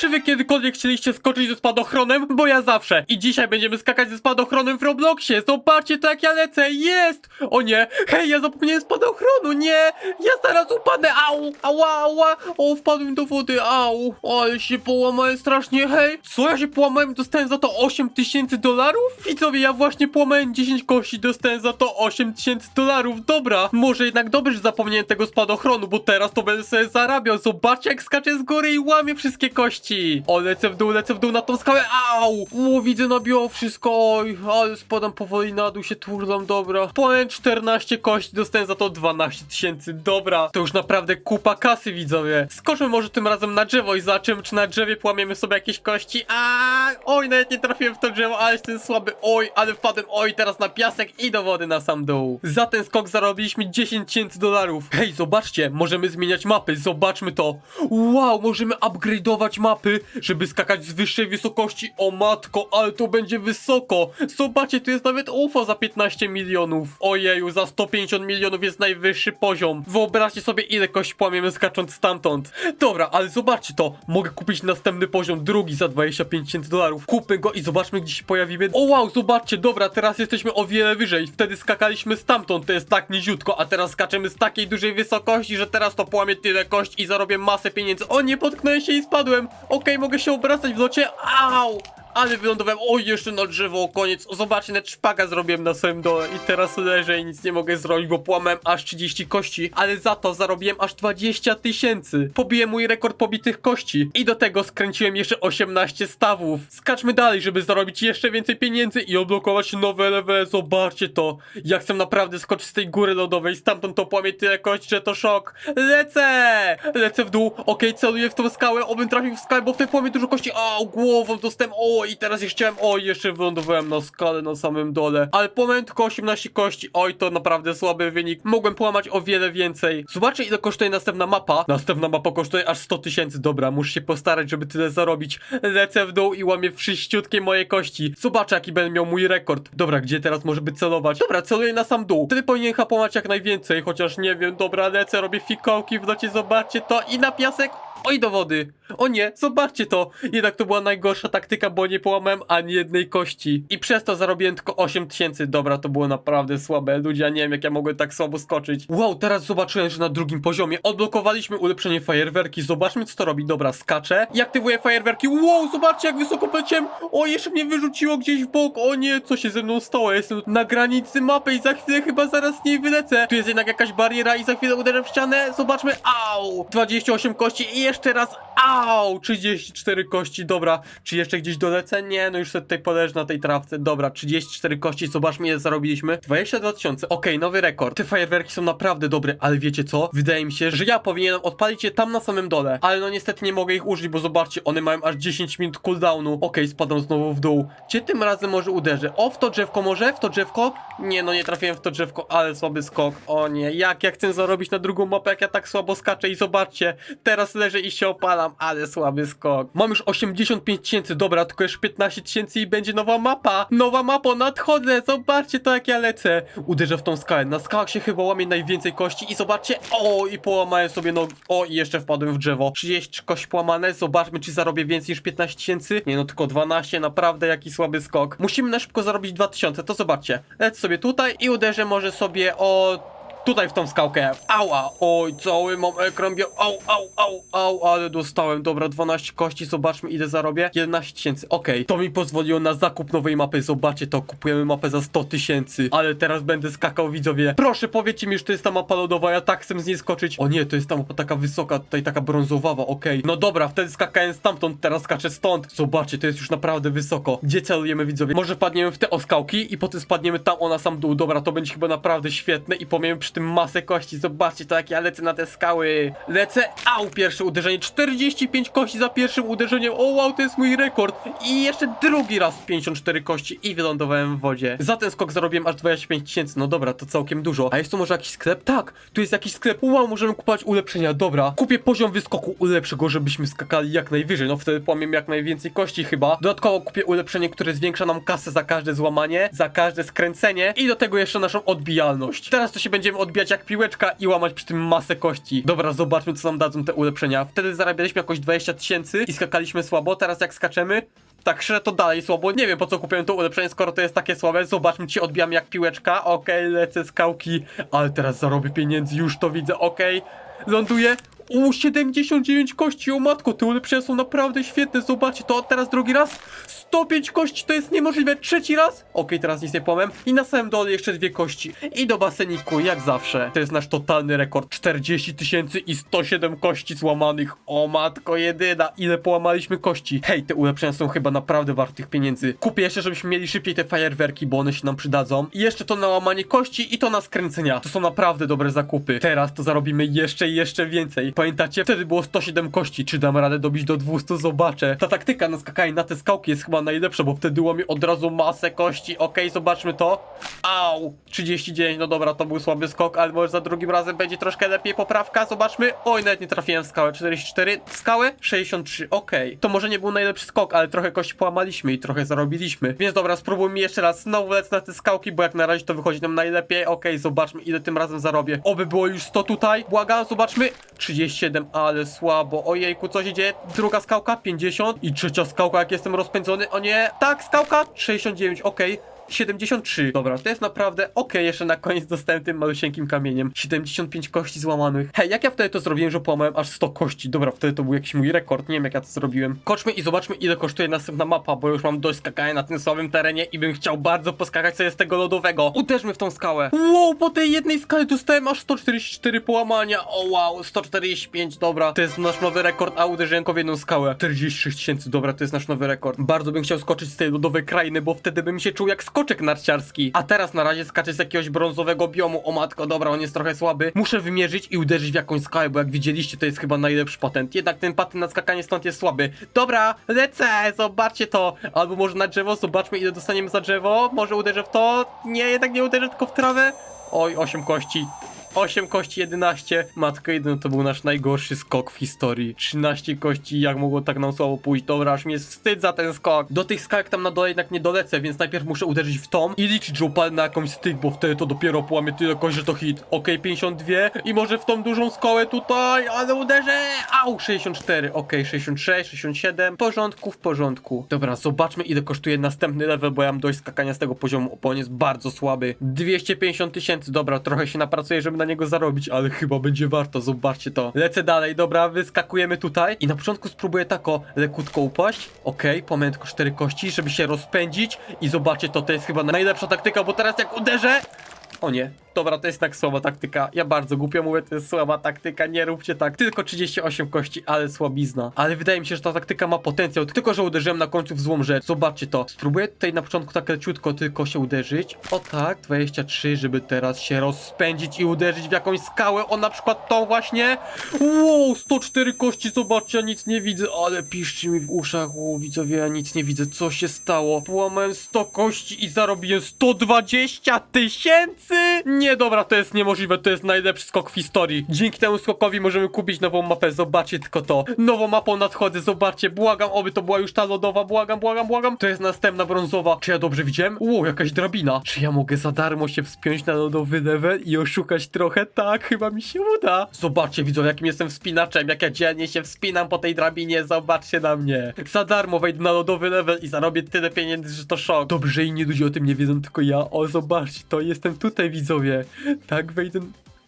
Czy wy kiedykolwiek chcieliście skoczyć ze spadochronem? Bo ja zawsze. I dzisiaj będziemy skakać ze spadochronem w Robloxie. Zobaczcie to jak ja lecę. Jest! O nie! Hej, ja zapomniałem spadochronu, nie! Ja zaraz upadnę! Au! Ała, ała! O, wpadłem do wody, au! Ale się połamałem strasznie, hej! Co ja się połamałem? Dostałem za to 8 tysięcy dolarów? Widzowie, ja właśnie połamałem 10 kości, dostałem za to 8 tysięcy dolarów. Dobra, może jednak dobrze, że zapomniałem tego spadochronu, bo teraz to będę sobie zarabiał. Zobaczcie, jak skaczę z góry i łamię wszystkie kości. O, lecę w dół, lecę w dół na tą skałę. Au! O, widzę, nabiło wszystko. Oj, ale spadam powoli na dół, się turlam, dobra. Połem 14 kości, dostałem za to 12 tysięcy. Dobra, to już naprawdę kupa kasy, widzowie. Skoczmy może tym razem na drzewo i zobaczymy, czy na drzewie połamiemy sobie jakieś kości. A, oj, nawet nie trafiłem w to drzewo, ale jestem słaby. Oj, ale wpadłem. Oj, teraz na piasek i do wody na sam dół. Za ten skok zarobiliśmy 10 tysięcy dolarów. Hej, zobaczcie, możemy zmieniać mapy. Zobaczmy to. Wow, możemy upgrade'ować mapy, żeby skakać z wyższej wysokości. O matko, ale to będzie wysoko. Zobaczcie, tu jest nawet UFO za 15 milionów. Ojeju, za 150 milionów jest najwyższy poziom. Wyobraźcie sobie, ile kości płamiemy skacząc stamtąd. Dobra, ale zobaczcie to. Mogę kupić następny poziom, drugi za 25 tysięcy dolarów. Kupmy go i zobaczmy, gdzie się pojawimy. O wow, zobaczcie, dobra, teraz jesteśmy o wiele wyżej. Wtedy skakaliśmy stamtąd, to jest tak niziutko, a teraz skaczemy z takiej dużej wysokości, że teraz to połamię tyle kości i zarobię masę pieniędzy. O nie, potknąłem się i spadłem. Okej, mogę się obracać w locie. Au! Ale wylądowałem, oj, jeszcze na drzewo, koniec. Zobaczcie, net szpaga zrobiłem na swoim dole i teraz leżę i nic nie mogę zrobić, bo połamałem aż 30 kości, ale za to zarobiłem aż 20 tysięcy. Pobiłem mój rekord pobitych kości i do tego skręciłem jeszcze 18 stawów. Skaczmy dalej, żeby zarobić jeszcze więcej pieniędzy i odblokować nowe levele. Zobaczcie to, ja chcę naprawdę skoczyć z tej góry lodowej, stamtąd to połamię tyle kości, że to szok. Lecę! Lecę w dół, okej, celuję w tą skałę, obym trafił w skałę, bo w tej połamie dużo kości. Au, głową dostałem, o i teraz jeszcze chciałem, oj, jeszcze wylądowałem na skale na samym dole. Ale połamałem tylko 18 kości, oj, to naprawdę słaby wynik. Mogłem połamać o wiele więcej. Zobaczcie, ile kosztuje następna mapa. Następna mapa kosztuje aż 100 tysięcy, dobra, muszę się postarać, żeby tyle zarobić. Lecę w dół i łamię wszyściutkie moje kości. Zobaczę, jaki będę miał mój rekord. Dobra, gdzie teraz może by celować? Dobra, celuję na sam dół. Wtedy powinien połamać jak najwięcej, chociaż nie wiem, dobra, lecę, robię fikołki w locie, zobaczcie to i na piasek. Oj, do wody! O nie, zobaczcie to! Jednak to była najgorsza taktyka, bo nie połamałem ani jednej kości. I przez to zarobiłem tylko 8 tysięcy. Dobra, to było naprawdę słabe. Ludzie, ja nie wiem, jak ja mogłem tak słabo skoczyć. Wow, teraz zobaczyłem, że na drugim poziomie odblokowaliśmy ulepszenie fajerwerki. Zobaczmy, co to robi. Dobra, skaczę i aktywuję fajerwerki. Wow, zobaczcie, jak wysoko poleciałem. O, jeszcze mnie wyrzuciło gdzieś w bok. O nie, co się ze mną stało? Jestem na granicy mapy i za chwilę chyba zaraz z niej wylecę. Tu jest jednak jakaś bariera i za chwilę uderzę w ścianę. Zobaczmy. Au! 28 kości i jeszcze raz. Au! 34 kości. Dobra, czy jeszcze gdzieś dolecę? Nie, no już sobie tutaj poleżę na tej trawce. Dobra, 34 kości. Zobaczmy, ile zarobiliśmy. 22 tysiące. Okej, nowy rekord. Te fajerwerki są naprawdę dobre, ale wiecie co? Wydaje mi się, że ja powinienem odpalić je tam na samym dole. Ale no niestety nie mogę ich użyć, bo zobaczcie, one mają aż 10 minut cooldownu. Okej, spadam znowu w dół. Gdzie tym razem może uderzę? O, w to drzewko może? W to drzewko? Nie, no nie trafiłem w to drzewko, ale słaby skok. O nie, jak ja chcę zarobić na drugą mapę, jak ja tak słabo skaczę i zobaczcie, teraz leżę i się opalam, ale słaby skok. Mam już 85 tysięcy, dobra, tylko jeszcze 15 tysięcy i będzie nowa mapa. Nowa mapa, nadchodzę, zobaczcie to jak ja lecę. Uderzę w tą skałę, na skałach się chyba łamie najwięcej kości i zobaczcie, o i połamałem sobie nogi, o i jeszcze wpadłem w drzewo. 30 kości połamane, zobaczmy czy zarobię więcej niż 15 tysięcy. Nie no, tylko 12, naprawdę jaki słaby skok. Musimy na szybko zarobić 2000, to zobaczcie. Lecę sobie tutaj i uderzę może sobie o tutaj w tą skałkę. Ała! Oj, cały mam ekran biał. Au, au, au, au, ale dostałem. Dobra, 12 kości, zobaczmy ile zarobię. 11 tysięcy, okej. To mi pozwoliło na zakup nowej mapy. Zobaczcie to, kupujemy mapę za 100 tysięcy. Ale teraz będę skakał, widzowie. Proszę, powiedzcie mi, że to jest ta mapa lodowa, ja tak chcę z niej skoczyć. O nie, to jest ta mapa taka wysoka, tutaj taka brązowawa, okej. No dobra, wtedy skakałem stamtąd, teraz skaczę stąd. Zobaczcie, to jest już naprawdę wysoko. Gdzie celujemy, widzowie? Może wpadniemy w te oskałki i potem spadniemy tam, o na sam dół. Dobra, to będzie chyba naprawdę świetne i pomiemy przy tym masę kości. Zobaczcie to, jak ja lecę na te skały. Lecę, au, pierwsze uderzenie. 45 kości za pierwszym uderzeniem. O wow, to jest mój rekord. I jeszcze drugi raz 54 kości i wylądowałem w wodzie. Za ten skok zarobiłem aż 25 tysięcy. No dobra, to całkiem dużo. A jest tu może jakiś sklep? Tak, tu jest jakiś sklep. Wow, możemy kupować ulepszenia. Dobra, kupię poziom wyskoku, ulepszę go, żebyśmy skakali jak najwyżej. No wtedy płamiemy jak najwięcej kości chyba. Dodatkowo kupię ulepszenie, które zwiększa nam kasę za każde złamanie, za każde skręcenie i do tego jeszcze naszą odbijalność. Teraz to się będziemy odbijać jak piłeczka i łamać przy tym masę kości. Dobra, zobaczmy co nam dadzą te ulepszenia. Wtedy zarabialiśmy jakoś 20 tysięcy i skakaliśmy słabo, teraz jak skaczemy, tak szczerze to dalej słabo. Nie wiem po co kupiłem to ulepszenie, skoro to jest takie słabe. Zobaczmy, czy odbijam jak piłeczka. Okej, lecę skałki, ale teraz zarobię pieniędzy, już to widzę, okej. Ląduję. U 79 kości, o matko, te ulepszenia są naprawdę świetne, zobaczcie to, teraz drugi raz, 105 kości, to jest niemożliwe, trzeci raz, okej, teraz nic nie powiem, i na samym dole jeszcze dwie kości, i do baseniku, jak zawsze, to jest nasz totalny rekord, 40 tysięcy i 107 kości złamanych, o matko jedyna, ile połamaliśmy kości, hej, te ulepszenia są chyba naprawdę warte tych pieniędzy, kupię jeszcze, żebyśmy mieli szybciej te fajerwerki, bo one się nam przydadzą, i jeszcze to na łamanie kości i to na skręcenia, to są naprawdę dobre zakupy, teraz to zarobimy jeszcze i jeszcze więcej, pamiętacie, wtedy było 107 kości, czy dam radę dobić do 200, zobaczę, ta taktyka na skakanie na te skałki jest chyba najlepsza, bo wtedy łamie od razu masę kości, okej, zobaczmy to, au, 39, no dobra, to był słaby skok, ale może za drugim razem będzie troszkę lepiej, poprawka, zobaczmy, oj, nawet nie trafiłem w skałę, 44, skałę, 63, okej, to może nie był najlepszy skok, ale trochę kości połamaliśmy i trochę zarobiliśmy, więc dobra, spróbujmy jeszcze raz, znowu lecę na te skałki, bo jak na razie to wychodzi nam najlepiej, okej, zobaczmy, ile tym razem zarobię, oby było już 100 tutaj, błagam, zobaczmy, 37, ale słabo, ojejku, co się dzieje, druga skałka, 50 i trzecia skałka, jak jestem rozpędzony, o nie, tak, skałka, 69, okej, 73. Dobra, to jest naprawdę okej, jeszcze na koniec dostałem tym malusieńkim kamieniem. 75 kości złamanych. Hej, jak ja wtedy to zrobiłem, że połamałem aż 100 kości? Dobra, wtedy to był jakiś mój rekord, nie wiem jak ja to zrobiłem. Koczmy i zobaczmy ile kosztuje następna mapa, bo już mam dość skakania na tym słabym terenie i bym chciał bardzo poskakać sobie z tego lodowego. Uderzmy w tą skałę. Wow, po tej jednej skale dostałem aż 144 połamania. O wow, 145, dobra. To jest nasz nowy rekord, a uderzyłem w jedną skałę. 46 tysięcy, dobra, to jest nasz nowy rekord. Bardzo bym chciał skoczyć z tej lodowej krainy, bo wtedy bym się czuł jak skoczek narciarski. A teraz na razie skaczę z jakiegoś brązowego biomu. O matko, dobra, on jest trochę słaby. Muszę wymierzyć i uderzyć w jakąś skałę, bo jak widzieliście, to jest chyba najlepszy patent. Jednak ten patent na skakanie stąd jest słaby. Dobra, lecę, zobaczcie to. Albo może na drzewo, zobaczmy ile dostaniemy za drzewo. Może uderzę w to. Nie, jednak nie uderzę, tylko w trawę. Oj, 8 kości. 8 kości 11. Matko jeden to był nasz najgorszy skok w historii. 13 kości, jak mogło tak nam słabo pójść. Dobra, aż jest wstyd za ten skok. Do tych skałek tam na dole jednak nie dolecę, więc najpierw muszę uderzyć w tom i liczyć, upadnę na jakąś tych, bo wtedy to dopiero połamie tyle kości, że to hit. Okej, 52 i może w tą dużą skałę tutaj, ale uderzę. Au, 64. Okej, 66, 67. W porządku, w porządku. Dobra, zobaczmy ile kosztuje następny level, bo ja mam dość skakania z tego poziomu, bo on jest bardzo słaby. 250 tysięcy, dobra, trochę się napracuję, żeby na niego zarobić, ale chyba będzie warto, zobaczcie to. Lecę dalej, dobra, wyskakujemy tutaj i na początku spróbuję tako lekutko upaść. Okej, pomęę tylko cztery kości, żeby się rozpędzić i zobaczcie to, to jest chyba najlepsza taktyka, bo teraz jak uderzę... O nie, dobra, to jest tak słaba taktyka. Ja bardzo głupio mówię, to jest słaba taktyka, nie róbcie tak. Tylko 38 kości, ale słabizna. Ale wydaje mi się, że ta taktyka ma potencjał, tylko że uderzyłem na końcu w złą rzecz. Zobaczcie to. Spróbuję tutaj na początku tak leciutko tylko się uderzyć. O tak, 23, żeby teraz się rozpędzić i uderzyć w jakąś skałę. O na przykład tą właśnie. Wow, 104 kości, zobaczcie, ja nic nie widzę, ale piszczy mi w uszach. O, widzowie, ja nic nie widzę, co się stało? Połamałem 100 kości i zarobiłem 120 tysięcy? Nie, dobra, to jest niemożliwe, to jest najlepszy skok w historii. Dzięki temu skokowi możemy kupić nową mapę, zobaczcie tylko to. Nową mapą nadchodzę, zobaczcie, błagam, oby to była już ta lodowa, błagam, błagam, błagam. To jest następna brązowa. Czy ja dobrze widziałem? Ło, jakaś drabina. Czy ja mogę za darmo się wspiąć na lodowy level i oszukać trochę? Tak, chyba mi się uda. Zobaczcie, widzą, jakim jestem wspinaczem, jak ja dzielnie się wspinam po tej drabinie, zobaczcie na mnie. Za darmo wejdę na lodowy level i zarobię tyle pieniędzy, że to szok. Dobrze, inni ludzie o tym nie wiedzą, tylko ja. O, zobaczcie, to jestem tutaj, widzowie. Tak, wejdę...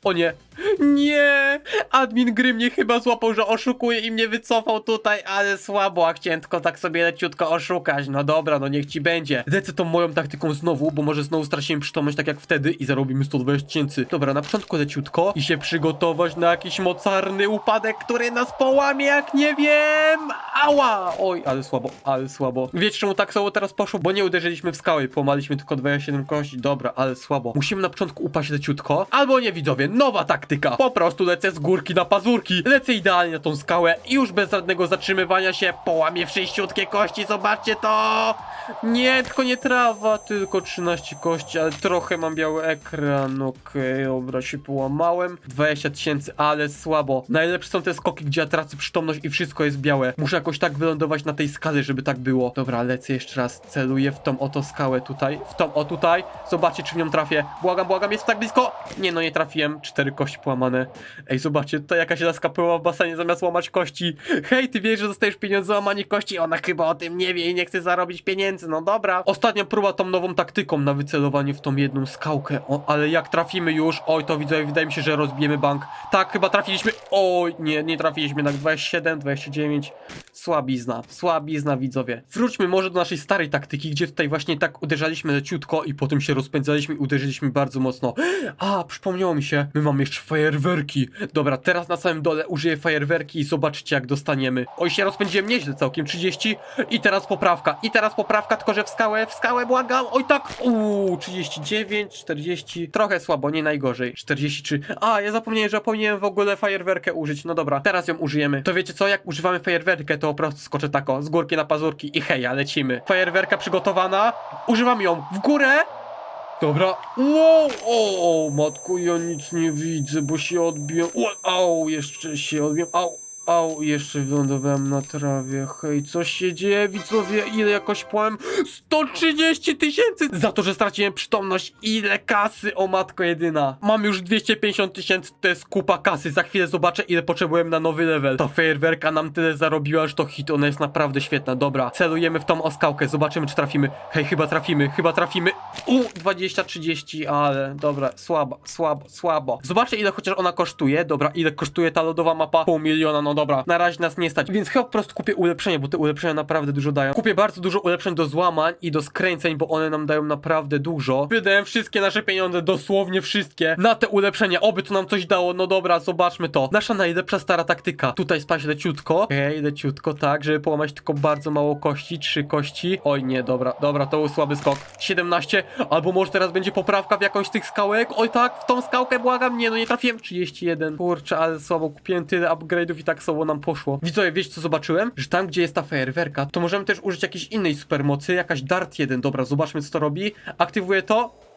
O nie. Nie! Admin gry mnie chyba złapał, że oszukuje i mnie wycofał tutaj, ale słabo, a chciałem tylko tak sobie leciutko oszukać. No dobra, no niech ci będzie. Lecę tą moją taktyką znowu, bo może znowu straciłem przytomność tak jak wtedy i zarobimy 120 tysięcy. Dobra, na początku leciutko i się przygotować na jakiś mocarny upadek, który nas połamie jak nie wiem. Ała! Oj, ale słabo, ale słabo. Wiecie czemu tak słabo teraz poszło? Bo nie uderzyliśmy w skałę i połamaliśmy tylko 27 kości. Dobra, ale słabo. Musimy na początku upaść leciutko. Albo nie widzowie, nowa taktyka. Po prostu lecę z górki na pazurki. Lecę idealnie na tą skałę i już bez żadnego zatrzymywania się połamię wszyściutkie kości. Zobaczcie to! Nie, tylko nie trawa, tylko 13 kości, ale trochę mam biały ekran. Okej, dobra, się połamałem. 20 tysięcy, ale słabo. Najlepsze są te skoki, gdzie ja tracę przytomność i wszystko jest białe. Muszę jakoś tak wylądować na tej skale, żeby tak było. Dobra, lecę jeszcze raz. Celuję w tą oto skałę tutaj. W tą o tutaj. Zobaczcie, czy w nią trafię. Błagam, błagam, jest tak blisko. Nie, no nie trafiłem. Cztery kości połamane. Ej, zobaczcie, tutaj jakaś laska pyła w basenie zamiast łamać kości. Hej, ty wiesz, że dostajesz pieniądze za łamanie kości? Ona chyba o tym nie wie i nie chce zarobić pieniędzy. No dobra. Ostatnia próba tą nową taktyką na wycelowanie w tą jedną skałkę. O, ale jak trafimy już, oj, to widzę, wydaje mi się, że rozbijemy bank. Tak, chyba trafiliśmy. Oj, nie, nie trafiliśmy. Na 27, 29. Słabizna, słabizna widzowie. Wróćmy może do naszej starej taktyki, gdzie tutaj właśnie tak uderzaliśmy leciutko i potem się rozpędzaliśmy i uderzyliśmy bardzo mocno. A, przypomniało mi się, my mamy jeszcze fajerwerki. Dobra, teraz na samym dole użyję fajerwerki i zobaczcie jak dostaniemy. Oj, się rozpędziłem nieźle całkiem, 30 i teraz poprawka. I teraz poprawka, tylko że w skałę, w skałę, błagam. Oj tak, uuu, 39, 40, trochę słabo, nie najgorzej. 43, a ja zapomniałem, że powinienem w ogóle fajerwerkę użyć. No dobra, teraz ją użyjemy. To wiecie co, jak używamy fajerwerkę, to po prostu skoczę tako, z górki na pazurki i heja, lecimy. Fajerwerka przygotowana, używam ją w górę, Dobra. Wow, o, matko, ja nic nie widzę, bo się odbiłem. Au, jeszcze się odbiłem. Au, au, jeszcze wylądowałem na trawie. Hej, co się dzieje, widzowie? Ile jakoś płałem? 130 tysięcy! Za to, że straciłem przytomność. Ile kasy, o matko jedyna. Mam już 250 tysięcy, to jest kupa kasy. Za chwilę zobaczę, ile potrzebujemy na nowy level. Ta fajerwerka nam tyle zarobiła, że to hit, ona jest naprawdę świetna. Dobra, celujemy w tą oskałkę, zobaczymy, czy trafimy. Hej, chyba trafimy, chyba trafimy. U, 20-30, ale dobra, słabo, słabo, słabo. Zobaczę, ile chociaż ona kosztuje. Dobra, ile kosztuje ta lodowa mapa? Pół miliona, no dobra. Na razie nas nie stać, więc chyba po prostu kupię ulepszenie, bo te ulepszenia naprawdę dużo dają. Kupię bardzo dużo ulepszeń do złamań i do skręceń, bo one nam dają naprawdę dużo. Wydałem wszystkie nasze pieniądze, dosłownie wszystkie, na te ulepszenia. Oby to nam coś dało, no dobra, zobaczmy to. Nasza najlepsza stara taktyka. Tutaj spać leciutko. Okej, leciutko, tak, żeby połamać tylko bardzo mało kości, trzy kości. Oj nie, dobra, dobra, to był słaby skok. 17, albo może teraz będzie poprawka w jakąś z tych skałek. Oj tak, w tą skałkę błagam, nie, no nie trafiłem. 31, kurczę, ale słabo, kupiłem tyle upgrade'ów i tak słabo nam poszło. Widzowie, wiecie co zobaczyłem? Że tam, gdzie jest ta fajerwerka, to możemy też użyć jakiejś innej supermocy, jakaś Dart 1. Dobra, zobaczmy co to robi. Aktywuję to.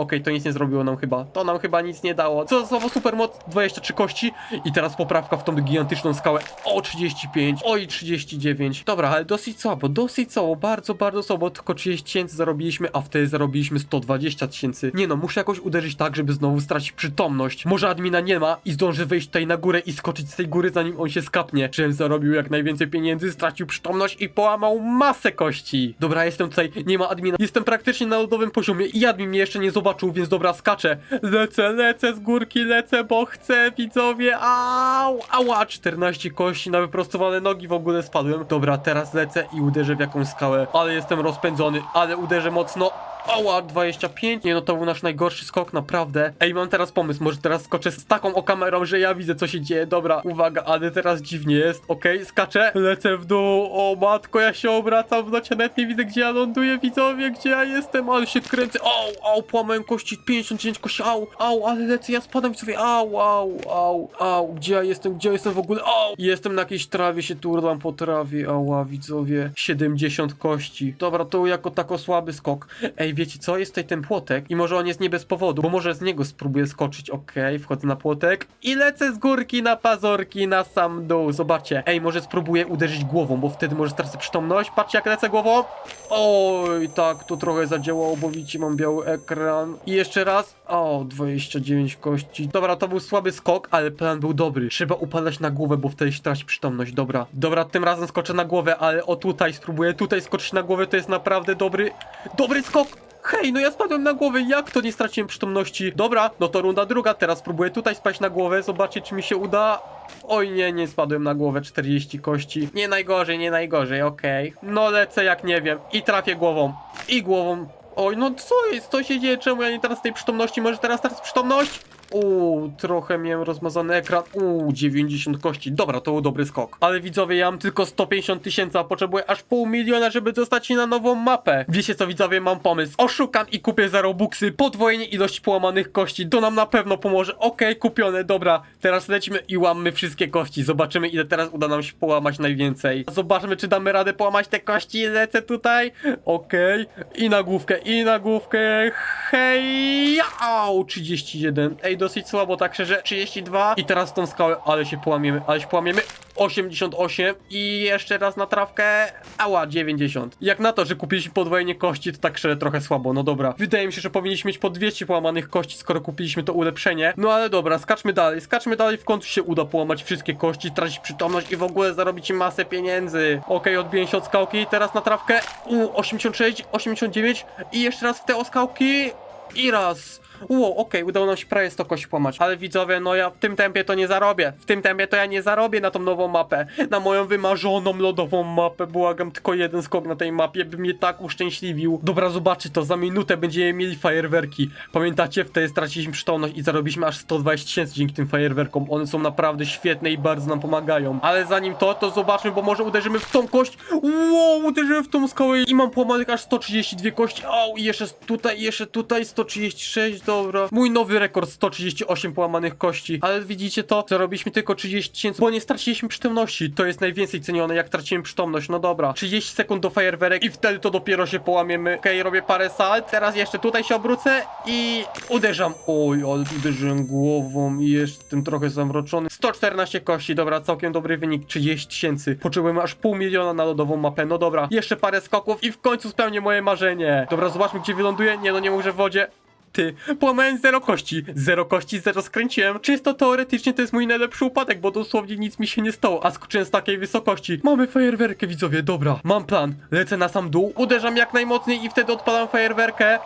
Okej, to nic nie zrobiło nam chyba. To nam chyba nic nie dało. Co za słowo supermoc? 23 kości. I teraz poprawka w tą gigantyczną skałę. O, 35. Oj, 39. Dobra, ale dosyć słabo, dosyć słabo. Bardzo, bardzo słabo. Tylko 30 tysięcy zarobiliśmy, a wtedy zarobiliśmy 120 tysięcy. Nie no, muszę jakoś uderzyć tak, żeby znowu stracić przytomność. Może admina nie ma i zdążę wejść tutaj na górę i skoczyć z tej góry, zanim on się skapnie. Żebym zarobił jak najwięcej pieniędzy, stracił przytomność i połamał masę kości. Dobra, jestem tutaj, nie ma admina. Jestem praktycznie na lodowym poziomie i admin mnie jeszcze nie zobaczył, więc dobra, skaczę. Lecę, lecę z górki, lecę, bo chcę, widzowie. Au, ała, 14 kości na wyprostowane nogi w ogóle spadłem. Dobra, teraz lecę i uderzę w jakąś skałę. Ale jestem rozpędzony, ale uderzę mocno. Ała, 25. Nie no, to był nasz najgorszy skok, naprawdę. Ej, mam teraz pomysł, może teraz skoczę z taką kamerą, że ja widzę co się dzieje. Dobra, uwaga, ale teraz dziwnie jest. Okej, skaczę, lecę w dół. O matko, ja się obracam locie, nawet nie widzę gdzie ja ląduję, widzowie, gdzie ja jestem, ale się kręcę. Au, au, połamałem kości, 59 kości, au, au, ale lecę, ja spadam widzowie, au, au, au, au, gdzie ja jestem, gdzie ja jestem w ogóle, au. Jestem na jakiejś trawie, się turlam po trawie, ała, widzowie, 70 kości. Dobra, to jako tako słaby skok. Ej, wiecie co, jest tutaj ten płotek i może on jest nie bez powodu, bo może z niego spróbuję skoczyć, okej, wchodzę na płotek i lecę z górki na pazorki na sam dół, zobaczcie. Ej, może spróbuję uderzyć głową, bo wtedy może stracę przytomność, patrzcie jak lecę głową. Oj, tak, to trochę zadziałało, bo widzicie, mam biały ekran. I jeszcze raz, o, 29 kości. Dobra, to był słaby skok, ale plan był dobry. Trzeba upadać na głowę, bo wtedy się traci przytomność, dobra. Dobra, tym razem skoczę na głowę, ale o tutaj spróbuję, tutaj skoczyć na głowę, to jest naprawdę dobry, dobry skok. Hej, no ja spadłem na głowę, jak to nie straciłem przytomności? Dobra, no to runda druga, teraz spróbuję tutaj spaść na głowę, zobaczyć czy mi się uda. Oj nie, nie spadłem na głowę, 40 kości. Nie najgorzej, nie najgorzej, okej. No lecę jak nie wiem i trafię głową. I głową. Oj, no co jest, co się dzieje, czemu ja nie teraz tej przytomności, może teraz teraz przytomność? Uuu, trochę miałem rozmazany ekran. Uuu, 90 kości. Dobra, to był dobry skok. Ale widzowie, ja mam tylko 150 tysięcy, a potrzebuję aż pół miliona, żeby dostać się na nową mapę. Wiecie co, widzowie, mam pomysł. Oszukam i kupię za Robuxy podwojenie ilości połamanych kości. To nam na pewno pomoże. Okej, kupione, dobra. Teraz lecimy i łammy wszystkie kości. Zobaczymy, ile teraz uda nam się połamać najwięcej. Zobaczmy, czy damy radę połamać te kości. Lecę tutaj. Okej. I na główkę, i na główkę. Hej! Au! 31. Ej, dosyć słabo, tak szczerze. 32. I teraz tą skałę, ale się połamiemy, ale się połamiemy. 88 i jeszcze raz na trawkę. Ała, 90. Jak na to, że kupiliśmy podwojenie kości, to tak szczerze trochę słabo. No dobra. Wydaje mi się, że powinniśmy mieć po 200 połamanych kości, skoro kupiliśmy to ulepszenie. No ale dobra, skaczmy dalej. Skaczmy dalej, w końcu się uda połamać wszystkie kości, tracić przytomność i w ogóle zarobić masę pieniędzy. Okej, odbiję się od skałki, teraz na trawkę. U, 86, 89 i jeszcze raz w te oskałki. I raz. Ło, okej, udało nam się prawie 100 kości połamać. Ale widzowie, no ja w tym tempie to nie zarobię. W tym tempie to ja nie zarobię na tą nową mapę. Na moją wymarzoną lodową mapę. Błagam, tylko jeden skok na tej mapie by mnie tak uszczęśliwił. Dobra, zobaczcie to, za minutę będziemy mieli fajerwerki. Pamiętacie, wtedy straciliśmy przytomność i zarobiliśmy aż 120 tysięcy dzięki tym fajerwerkom. One są naprawdę świetne i bardzo nam pomagają. Ale zanim to, to zobaczmy, bo może uderzymy w tą kość. Wow, uderzyłem w tą skałę i mam połamanych aż 132 kości. Au, i jeszcze tutaj, jeszcze tutaj 136, dobra. Mój nowy rekord 138 połamanych kości. Ale widzicie to? Zarobiliśmy tylko 30 tysięcy, bo nie straciliśmy przytomności. To jest najwięcej cenione, jak traciłem przytomność. No dobra. 30 sekund do fajerwerek i wtedy to dopiero się połamiemy. Okej, robię parę salt. Teraz jeszcze tutaj się obrócę i uderzam. Oj, ale uderzyłem głową i jestem trochę zamroczony. 114 kości, dobra, całkiem dobry wynik. 30 tysięcy. Potrzebujemy aż pół miliona na lodową mapę. No dobra, jeszcze parę skoków i w końcu spełnię moje marzenie. Dobra, zobaczmy gdzie wyląduję. Nie no, nie może w wodzie. Ty, połamałem zero kości. Zero kości, zero skręciłem. Czysto teoretycznie to jest mój najlepszy upadek, bo dosłownie nic mi się nie stało, a skoczyłem z takiej wysokości. Mamy fajerwerkę, widzowie, dobra. Mam plan. Lecę na sam dół, uderzam jak najmocniej i wtedy odpalam fajerwerkę.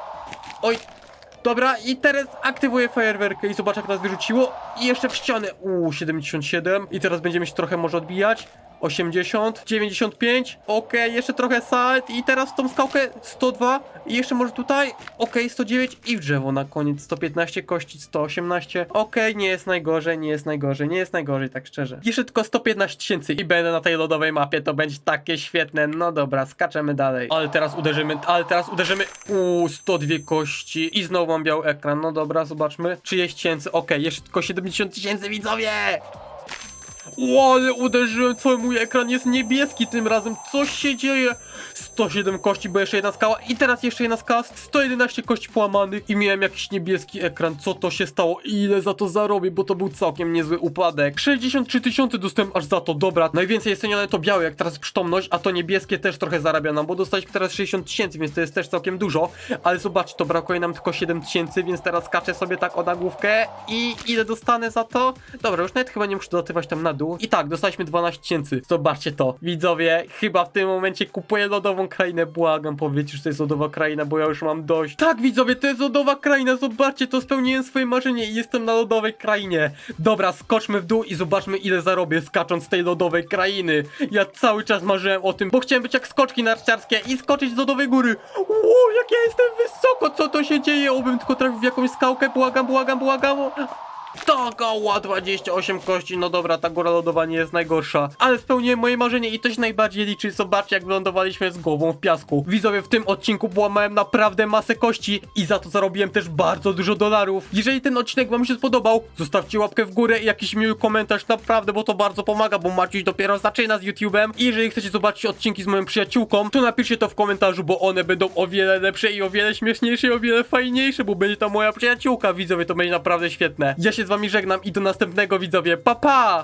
Oj, Dobra, i teraz aktywuję fajerwerkę i zobacz jak nas wyrzuciło. I jeszcze w ścianę. Uuu, 77. I teraz będziemy się trochę może odbijać. 80, 95, okej, jeszcze trochę salt i teraz w tą skałkę 102 i jeszcze może tutaj, okej, 109 i w drzewo na koniec, 115 kości, 118, okej, nie jest najgorzej, nie jest najgorzej, nie jest najgorzej, tak szczerze. Jeszcze tylko 115 tysięcy i będę na tej lodowej mapie, to będzie takie świetne, no dobra, skaczemy dalej. Ale teraz uderzymy, ale teraz uderzymy, uuu, 102 kości i znowu mam biały ekran, no dobra, zobaczmy, 30 tysięcy, okej, jeszcze tylko 70 tysięcy widzowie! O, uderzyłem, cały mój ekran jest niebieski tym razem, coś się dzieje? 107 kości, bo jeszcze jedna skała i teraz jeszcze jedna skała, 111 kości połamanych i miałem jakiś niebieski ekran, co to się stało ile za to zarobię, bo to był całkiem niezły upadek. 63 tysiące dostałem aż za to, dobra, najwięcej jest cenione to białe, jak teraz przytomność, a to niebieskie też trochę zarabia nam, bo dostaliśmy teraz 60 tysięcy, więc to jest też całkiem dużo, ale zobaczcie, to brakuje nam tylko 7 tysięcy, więc teraz skaczę sobie tak o nagłówkę i ile dostanę za to? Dobra, już nawet chyba nie muszę tam na dół. I tak, dostaliśmy 12 tysięcy. Zobaczcie to. Widzowie, chyba w tym momencie kupuję lodową krainę. Błagam, powiedzcie, że to jest lodowa kraina, bo ja już mam dość. Tak, widzowie, to jest lodowa kraina. Zobaczcie, to spełniłem swoje marzenie i jestem na lodowej krainie. Dobra, skoczmy w dół i zobaczmy, ile zarobię skacząc z tej lodowej krainy. Ja cały czas marzyłem o tym, bo chciałem być jak skoczki narciarskie i skoczyć z lodowej góry. Ło, jak ja jestem wysoko, co to się dzieje? Obym tylko trafił w jakąś skałkę. Błagam, błagam, błagam. Tak, ała, 28 kości, no dobra, ta góra lodowa nie jest najgorsza. Ale spełniłem moje marzenie i to się najbardziej liczy. Zobaczcie, jak wylądowaliśmy z głową w piasku. Widzowie, w tym odcinku połamałem naprawdę masę kości i za to zarobiłem też bardzo dużo dolarów. Jeżeli ten odcinek wam się spodobał, zostawcie łapkę w górę i jakiś miły komentarz, naprawdę, bo to bardzo pomaga, bo Maciuś dopiero zaczyna z YouTube'em. I jeżeli chcecie zobaczyć odcinki z moją przyjaciółką, to napiszcie to w komentarzu, bo one będą o wiele lepsze i o wiele śmieszniejsze i o wiele fajniejsze, bo będzie to moja przyjaciółka, widzowie, to będzie naprawdę świetne. Ja się z wami żegnam i do następnego, widzowie, pa pa!